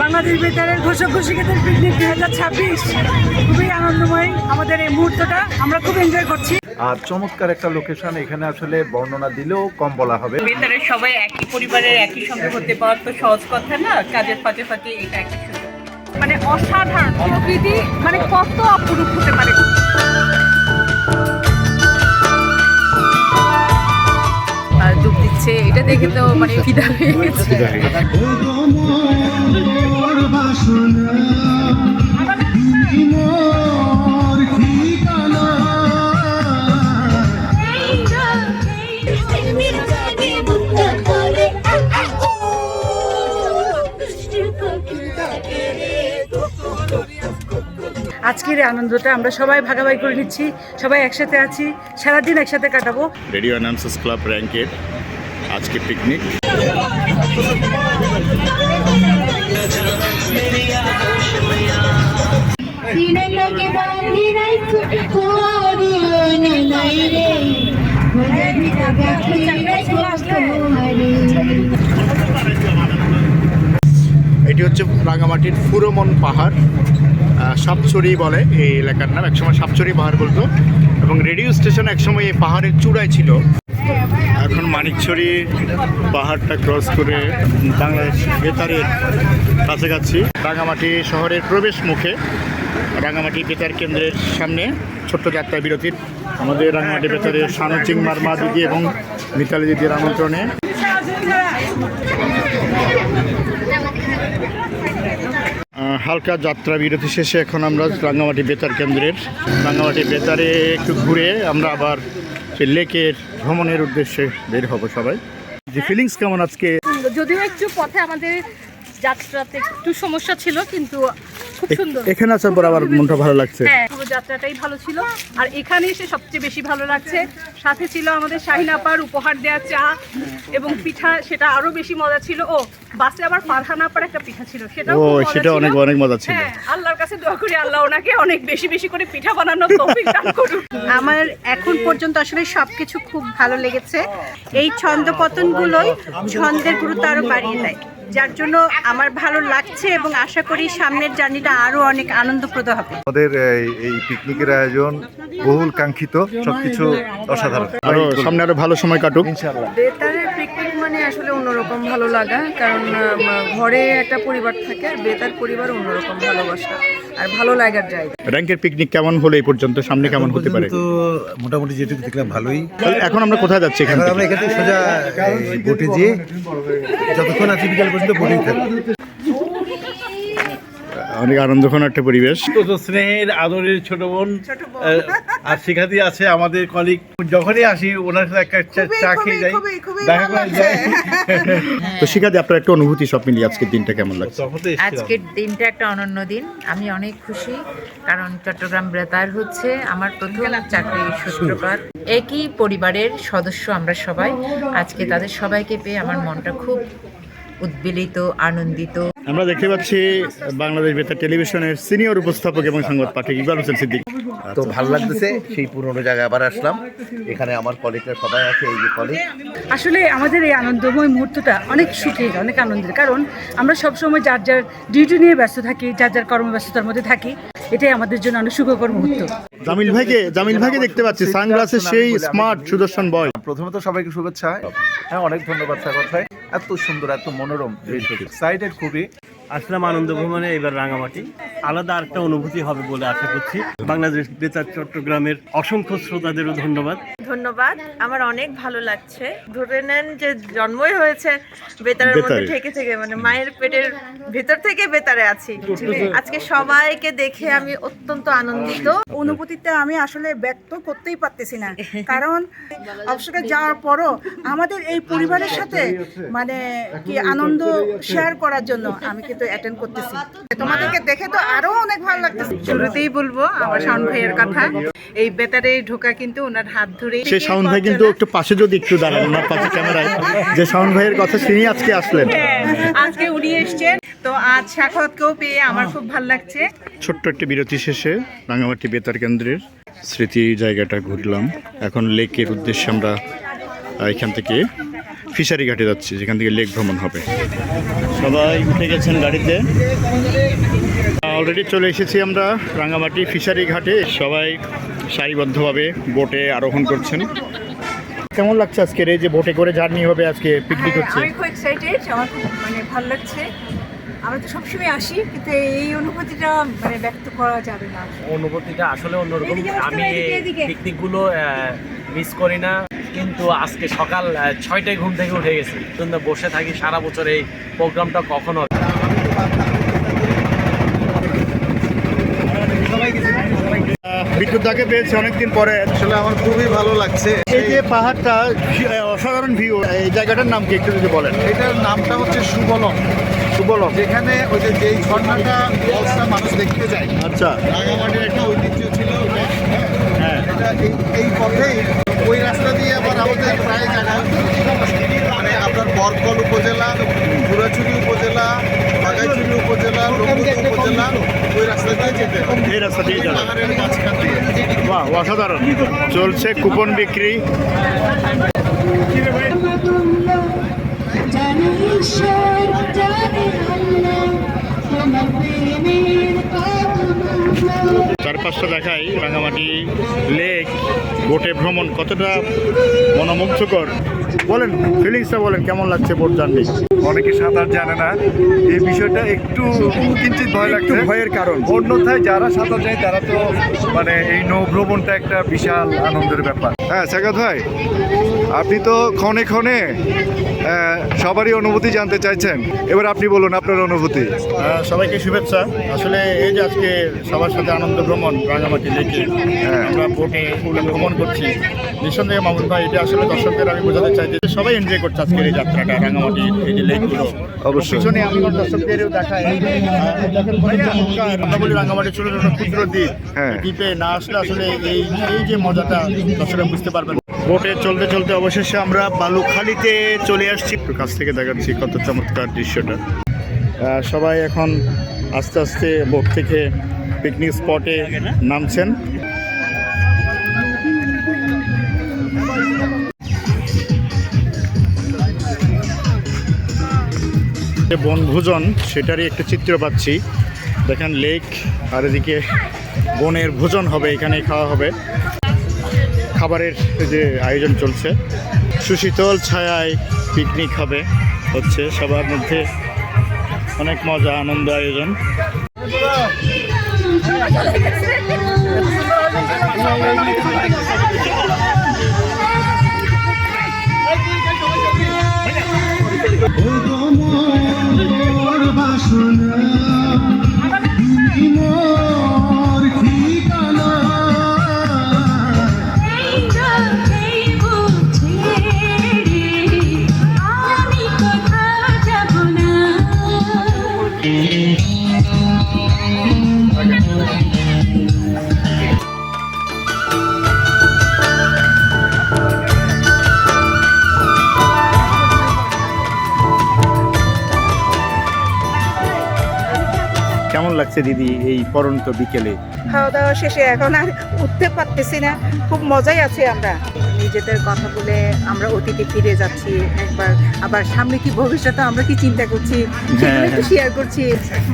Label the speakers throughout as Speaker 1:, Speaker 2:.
Speaker 1: বাংলাদেশ বেতারের ঘোষক ঘোষিকাদের পিকনিক দুই হাজার ছাব্বিশ। খুবই আনন্দময় আমাদের এই মুহূর্তটা। আমরা খুব এনজয় করছি।
Speaker 2: আর চমৎকার একটা লোকেশন এখানে আসলে বর্ণনা দিলেও কম বলা হবে।
Speaker 3: বেতারের সবাই একই পরিবারের একই সঙ্গে হতে পাওয়ার তো সহজ কথা না কাজের ফাঁকে ফাঁকে এটা একটা
Speaker 1: মানে অসাধারণ প্রকৃতি মানে কত অপরূপ হতে পারে।
Speaker 3: আর ডুব দিচ্ছে এটা দেখে তো মানে ফিদা হয়ে গেছে।
Speaker 1: আজকের এই আনন্দটা আমরা সবাই ভাগাভাগি করে নিচ্ছি সবাই একসাথে আছি সারাদিন একসাথে কাটাবো।
Speaker 4: রেডিও অ্যানাউন্সার্স ক্লাব র্যাঙ্কের আজকে পিকনিক। এটি হচ্ছে রাঙামাটির ফুরোমন পাহাড়। সাপছড়ি বলে এই এলাকার নাম। একসময় সাপছড়ি পাহাড় বলতো। এবং রেডিও স্টেশন একসময় এই পাহাড়ের চূড়ায় ছিল। এখন মানিকছড়ি পাহাড়টা ক্রস করে বাংলাদেশ বেতারের কাছাকাছি। রাঙামাটি শহরের প্রবেশ মুখে। রাঙামাটি বেতার কেন্দ্রের সামনে ছোট্ট যাত্রা বিরতির আমাদের রাঙামাটি বেতারের সানু চিংমার দিদি এবং মিতালি দিদির আমন্ত্রণে। হালকা যাত্রা বিরতি শেষে এখন আমরা রাঙ্গামাটি বেতার কেন্দ্রের, রাঙ্গামাটি বেতারে একটু ঘুরে আমরা আবার লেকের ভ্রমণের উদ্দেশ্যে বের হব সবাই। যে ফিলিংস কেমন আজকে?
Speaker 3: যদিও একটু পথে আমাদের যাত্রাতে একটু সমস্যা ছিল কিন্তু খুব সুন্দর।
Speaker 4: এখানে আসার পর আবার মনটা ভালো লাগছে।
Speaker 3: হ্যাঁ পুরো যাত্রাটাই ভালো ছিল। আর এখানে এসে সবচেয়ে বেশি ভালো লাগছে। সাথে ছিল আমাদের শাহিন আপার উপহার দেওয়া চা এবং পিঠা সেটা আরও বেশি মজা ছিল। ও বাসে আবার ফারহান আপার একটা পিঠা ছিল সেটাও
Speaker 4: ও সেটা অনেক অনেক মজা ছিল।
Speaker 3: হ্যাঁ আল্লাহর কাছে দোয়া করি আল্লাহ ওনাকে অনেক বেশি বেশি করে পিঠা বানানোর তৌফিক দান করুন
Speaker 5: আমার এখন পর্যন্ত আসলে সবকিছু খুব ভালো লেগেছে। এই ছন্দপতনগুলোই ছন্দের গুরুত্ব আরও বাড়িয়ে দেয়। যার জন্য আমার ভালো লাগছে এবং আশা করি সামনের জার্নিটা আরও অনেক আনন্দপ্রদ হবে।
Speaker 2: আমাদের এই- পিকনিকের আয়োজন বহুল কাঙ্ক্ষিত সবকিছু অসাধারণ।
Speaker 4: আরও সামনে আরও ভালো সময় কাটুক।
Speaker 6: বেতারের পিকনিক মানে আসলে অন্যরকম ভালো লাগা কারণ ঘরে একটা পরিবার থাকে আর বেতার পরিবার অন্যরকম ভালোবাসা আর ভালো লাগার জায়গা।
Speaker 4: র্যাঙ্কের পিকনিক কেমন হলো এই পর্যন্ত? সামনে কেমন হতে পারে?
Speaker 7: তো মোটামুটি যেটুকু দেখলাম ভালোই।
Speaker 4: এখন আমরা কোথায় যাচ্ছি এখান থেকে?
Speaker 7: আমরা এখান থেকে সোজা বোটে যেয়ে যতক্ষণ আছি বিকাল পর্যন্ত বোটেই থাকব
Speaker 4: অনেক আনন্দঘন একটা পরিবেশ।
Speaker 8: তো স্নেহের আদরের ছোট বোন আর শিখাতি আছে আমাদের কলিগ যখনই আসি ওনার সাথে একটা চা- খেয়ে যাই। দেখা করে যাই।
Speaker 4: তো শিখাতে আপনার একটা অনুভূতি সব মিলিয়ে আজকের দিনটা কেমন লাগছে।
Speaker 9: আজকের দিনটা একটা অনন্য দিন। আমি অনেক খুশি কারণ চট্টগ্রাম বেতার হচ্ছে আমার প্রথম চাকরির সূত্রপাত একই পরিবারের সদস্য আমরা সবাই। আজকে তাদের সবাইকে পেয়ে আমার মনটা খুব উদ্বেলিত আনন্দিত।
Speaker 4: আমরা দেখতে পাচ্ছি বাংলাদেশ বেতার টেলিভিশনের সিনিয়র উপস্থাপক এবং সংবাদ পাঠক ইকবাল হোসেন সিদ্দিক।
Speaker 7: তো ভালো লাগতেছে সেই পুরোনো জায়গায় আবার আসলাম। এখানে আমার কলিগরা সবাই আছে এই যে কলিগ।
Speaker 1: আসলে আমাদের এই আনন্দময় মুহূর্তটা অনেক সুখের অনেক আনন্দের। কারণ আমরা সবসময় যার যার ডিউটি নিয়ে ব্যস্ত থাকি যার যার কর্মব্যস্ততার মধ্যে থাকি এটাই আমাদের জন্য অনেক সুখকর মুহূর্ত।
Speaker 4: জামিল ভাইকে জামিল ভাইকে দেখতে পাচ্ছি। সানগ্লাসের সেই স্মার্ট সুদর্শন বয়।
Speaker 2: প্রথমত সবাইকে শুভেচ্ছা। হ্যাঁ অনেক ধন্যবাদ স্যার কথায়। এত সুন্দর এত মনোরম এক্সাইটেড খুবই।
Speaker 8: আসলাম আনন্দ ভ্রমণে এবার রাঙামাটি। আলাদা একটা অনুভূতি হবে বলে আশা করছি। বাংলাদেশ বেতার চট্টগ্রামের অসংখ্য শ্রোতাদেরও ধন্যবাদ।
Speaker 6: ধন্যবাদ আমার অনেক ভালো লাগছে। ধরে নেন যে জন্মই হয়েছে বেতারের মধ্যে। থেকে থেকে মানে মায়ের পেটের ভেতর থেকে বেতারে আছি। আজকে সবাইকে দেখে আমি অত্যন্ত আনন্দিত।
Speaker 5: অনুভূতিটা আমি আসলে ব্যক্ত করতেই পারতেছি না। কারণ অবসরে যাওয়ার পরও আমাদের এই পরিবারের সাথে মানে কি আনন্দ শেয়ার করার জন্য আমি কিন্তু অ্যাটেন্ড করতেছি। তোমাদেরকে দেখে তো আরও অনেক ভালো লাগতেছে।
Speaker 3: শুরুতেই বলব আমার শাওন ভাইয়ের কথা। এই বেতারে ঢোকা কিন্তু ওনার হাত ধরেই
Speaker 4: সেই শাওন ভাই কিন্তু একটু পাশে যদি একটু দাঁড়ান পাশে ক্যামেরায়। যে শাওন ভাইয়ের কথা তিনি আজকে আসলেন।
Speaker 3: হ্যাঁ, আজকে উনি এসছেন। তো আজ সাক্ষাৎকেও পেয়ে আমার খুব ভালো লাগছে।
Speaker 4: ছোট্ট একটি বিরতি শেষে রাঙামাটি বেতার কেন্দ্রের স্মৃতি জায়গাটা ঘুরলাম। এখন লেকের উদ্দেশ্যে আমরা এখান থেকে ফিশারি ঘাটে যাচ্ছি যেখান থেকে লেক ভ্রমণ হবে। সবাই উঠে গেছেন গাড়িতে। অলরেডি চলে এসেছি আমরা রাঙামাটি ফিশারি ঘাটে। সবাই সারিবদ্ধভাবে বোটে আরোহণ করছেন। কেমন লাগছে আজকের এই যে বোটে করে জার্নি হবে আজকে পিকনিক হচ্ছে?
Speaker 6: আমি খুব এক্সাইটেড আমার খুব মানে ভালো লাগছে। আমরা তো সবসময় আসি কিন্তু এই অনুভূতিটা মানে ব্যক্ত করা যাবে না।
Speaker 10: অনুভূতিটা আসলে অন্যরকম। আমি। পিকনিকগুলো মিস করি না। কিন্তু আজকে সকাল ছয়টায় ঘুম থেকে উঠে গেছি। জন্য বসে থাকি সারা বছর এই প্রোগ্রামটা কখন। হবে
Speaker 4: বিদ্যুৎ দাকে পেয়েছি অনেকদিন পরে।
Speaker 2: আসলে আমার খুবই ভালো লাগছে।
Speaker 4: এই যে পাহাড়টা অসাধারণ ভিউ এই জায়গাটার নাম কি একটু যদি বলেন?
Speaker 2: এটার নামটা হচ্ছে সুবলম।
Speaker 4: সুবলম।
Speaker 2: যেখানে ওই যে যেই ঝর্ণাটা মানুষ দেখতে যায়।
Speaker 4: আচ্ছা।
Speaker 2: রাঙামাটির একটা ঐতিহ্য ছিল এটা এই এই পথেই ওই রাস্তা দিয়ে আবার আমাদের প্রায় জায়গা মানে আপনার বরকল উপজেলা পুরাচুরি উপজেলা বাগাইচুরি উপজেলা উপজেলা ওই রাস্তা দিয়ে যেতে।
Speaker 4: এই রাস্তা দিয়ে যাবে। বাহ অসাধারণ। চলছে কুপন বিক্রি।
Speaker 11: জানি ঈশ্বর জানি আল্লাহ তোমার প্রেমের
Speaker 4: চারপাশটা দেখাই রাঙামাটি লেক বোটে ভ্রমণ কতটা মনোমুগ্ধকর? বলেন ফিলিংসটা বলেন কেমন লাগছে বোট জার্নি?
Speaker 12: অনেকে সাঁতার জানে না। এই বিষয়টা একটু কিঞ্চিত ভয় লাগছে।
Speaker 4: ভয়ের কারণ।
Speaker 12: অন্যথায় যারা সাঁতার যায় তারা তো মানে এই নৌ ভ্রমণটা একটা বিশাল আনন্দের ব্যাপার। হ্যাঁ সাগাত ভাই। আপনি তো ক্ষণে ক্ষণে সবারই অনুভূতি জানতে চাইছেন এবার আপনি বলুন আপনার অনুভূতি
Speaker 4: সবাইকে শুভেচ্ছা আসলে এই যে আজকে সবার সাথে আনন্দ ভ্রমণ রাঙামাটি লেকে
Speaker 12: হ্যাঁ।
Speaker 4: আমরা বোটে ভ্রমণ করছি নিঃসন্দেহে মামুন ভাই এটা আসলে দর্শকদের আমি বোঝাতে চাই যে সবাই এনজয় করছে আজকের এই যাত্রাটা রাঙামাটি এই যে লেকগুলো
Speaker 12: অবশ্যই।
Speaker 4: পিছনে আমি আমার দর্শকদেরও দেখাই। আমরা বলি রাঙামাটি ছোট ছোট ক্ষুদ্র দ্বীপ
Speaker 12: হ্যাঁ।
Speaker 4: দ্বীপে না আসলে আসলে এই এই যে মজাটা দর্শকরা বুঝতে পারবেন বোটে চলতে চলতে অবশেষে আমরা বালুখালিতে চলে আসছি। কাছ থেকে দেখাচ্ছি কত চমৎকার দৃশ্যটা। সবাই এখন আস্তে আস্তে বোট থেকে পিকনিক স্পটে নামছেন। বনভোজন, সেটারই একটা চিত্র পাচ্ছি। দেখেন লেক, আর এদিকে বনের ভোজন হবে এখানে খাওয়া হবে। খাবারের যে আয়োজন চলছে, সুশীতল ছায়ায় পিকনিক হবে হচ্ছে, সবার মধ্যে অনেক মজা, আনন্দ, আয়োজন। কেমন লাগছে দিদি এই পরন্ত বিকেলে?
Speaker 5: খাওয়া দাওয়া শেষে এখন আর উঠতে পারতেছি না। খুব মজাই আছে আমরা।
Speaker 6: নিজেদের কথা বলে আমরা অতীতে ফিরে যাচ্ছি। একবার আবার সামনে কি ভবিষ্যতে আমরা কি চিন্তা করছি সেগুলো একটু শেয়ার করছি।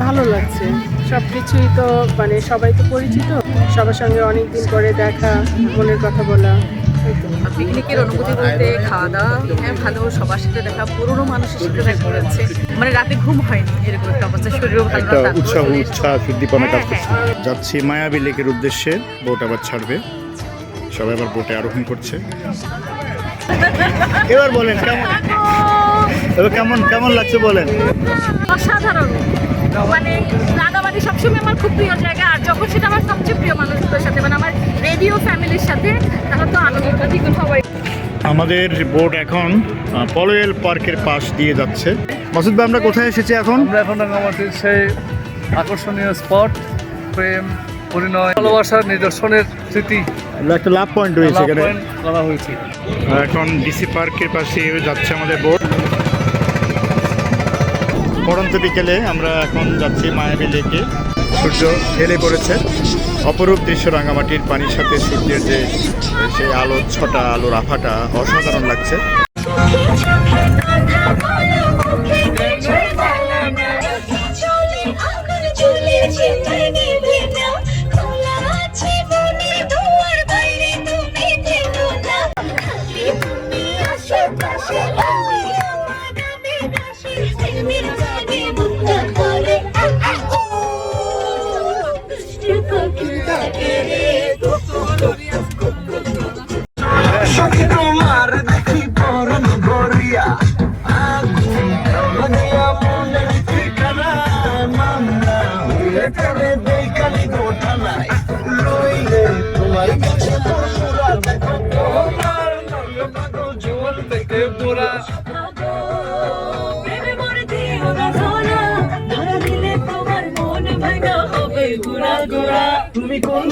Speaker 3: ভালো লাগছে। সব কিছুই তো মানে সবাই তো পরিচিত। সবার সঙ্গে অনেক দিন পরে দেখা মনের কথা বলা।
Speaker 6: পিকনিকের অনুভূতি বলতে খাওয়া দাওয়া হ্যাঁ ভালো সবার সাথে দেখা পুরোনো মানুষের সাথে দেখা যাচ্ছে মানে রাতে ঘুম হয়নি এরকম একটা অবস্থা শরীরও ভালো
Speaker 4: একটা উৎসাহ উৎসাহ উদ্দীপনা কাজ
Speaker 6: হ্যাঁ,
Speaker 4: করছে। যাচ্ছি মায়াবী লেকের উদ্দেশ্যে বোট আবার ছাড়বে। সবাই আবার বোটে আরোহণ করছে। এবার বলেন কেমন? এবার কেমন কেমন লাগছে বলেন?
Speaker 3: অসাধারণ। মানে রাঙামাটি সবসময় আমার খুব প্রিয় জায়গা আর যখন সেটা আমার সবচেয়ে প্রিয় মানুষদের সাথে মানে আমার রেডিও ফ্যামিলির সাথে তাহলে তো আনন্দটা দ্বিগুণ সবাই।
Speaker 4: আমাদের বোট এখন পলয়েল পার্কের পাশ দিয়ে যাচ্ছে। মাসুদ ভাই আমরা কোথায় এসেছি এখন?
Speaker 12: আমরা এখন রাঙামাটির সেই আকর্ষণীয় স্পট প্রেম পরিণয় ভালোবাসার নিদর্শনের স্মৃতি।
Speaker 4: একটা লাভ পয়েন্ট রয়েছে এখানে।
Speaker 12: করা হয়েছে।
Speaker 4: এখন ডিসি পার্কের পাশে যাচ্ছে আমাদের বোট পরন্ত বিকেলে আমরা এখন যাচ্ছি মায়াবী লেকে। সূর্য ঢেলে পড়েছে। অপরূপ দৃশ্য রাঙামাটির পানির সাথে সূর্যের যে সেই আলো, ছটা আলোর আফাটা অসাধারণ লাগছে।
Speaker 11: তুমি
Speaker 2: কোন